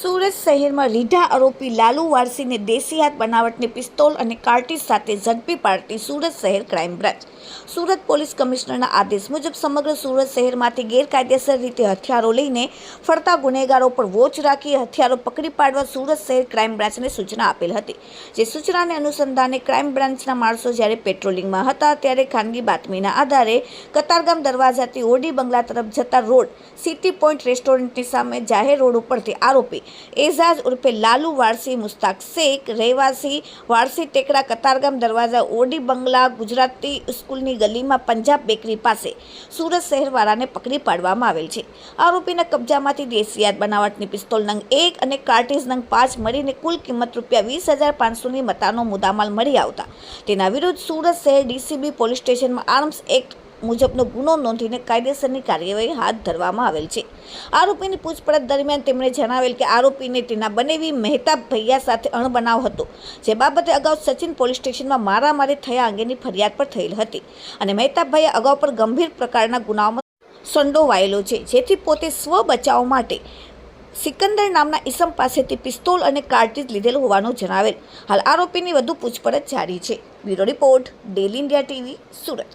સુરત શહેરમાં રીઢા આરોપી લાલુ વારસીને દેશી હાથ બનાવટની પિસ્તોલ અને કાર્ટીજ સાથે ઝડપી પાડતી સુરત શહેર ક્રાઇમ બ્રાન્ચ. સુરત પોલીસ કમિશનરના આદેશ મુજબ સમગ્ર સુરત શહેરમાંથી ગેરકાયદેસર રીતે હથિયારો લઈને ફરતા ગુનેગારો પર વોચ રાખી હથિયારો પકડી પાડવા સુરત શહેર ક્રાઇમ બ્રાન્ચને સૂચના આપેલ હતી. જે સૂચનાને અનુસંધાને ક્રાઇમ બ્રાન્ચના માણસો જ્યારે પેટ્રોલિંગમાં હતા ત્યારે ખાનગી બાતમીના આધારે કતારગામ દરવાજાથી ઓડી બંગલા તરફ જતા રોડ સિટી પોઈન્ટ રેસ્ટોરન્ટની સામે જાહેર રોડ ઉપરથી આરોપી એઝાજ ઉર્ફે લાલુ વારસી, મુસ્તાક શેખ, રહેવાસી, વારસી ટેકરા, કતારગામ દરવાજા, ઓડી બંગલા, ગુજરાતી સ્કૂલની ગલીમાં પંજાબ બેકરી પાસે સુરત શહેરવાળાને પકડી પાડવામાં આવેલ છે. આરોપીના કબજામાંથી દેશિયાત બનાવટની પિસ્તોલ નંગ એક અને કાર્ટીઝ નંગ પાંચ મળીને કુલ કિંમત રૂપિયા વીસ હજાર પાંચસોની મતાનો મુદ્દામાલ મળી આવતા. તેના વિરુદ્ધ સુરત શહેર ડીસીબી પોલીસ સ્ટેશનમાં આર્મ્સ એક્ટ મુજબનો ગુનો નોંધીને કાયદેસરની કાર્યવાહી હાથ ધરવામાં આવેલ છે. આરોપીની પૂછપરછ દરમિયાન તેમણે જણાવેલ કે આરોપીને તેના બનેવી મહેતાબ ભૈયા સાથે અણબનાવ હતો, જે બાબતે અગાઉ સચિન પોલીસ સ્ટેશનમાં મારામારી થયા અંગેની ફરિયાદ પર થયેલ હતી અને મહેતાબ અગાઉ પર ગંભીર પ્રકારના ગુનાઓમાં સંડોવાયેલો છે, જેથી પોતે સ્વ બચાવ માટે સિકંદર નામના ઈસમ પાસેથી પિસ્તોલ અને કાર્ટીજ લીધેલ હોવાનું જણાવેલ. હાલ આરોપીની વધુ પૂછપરછ જારી છે. Bureau report daily India TV, Surat.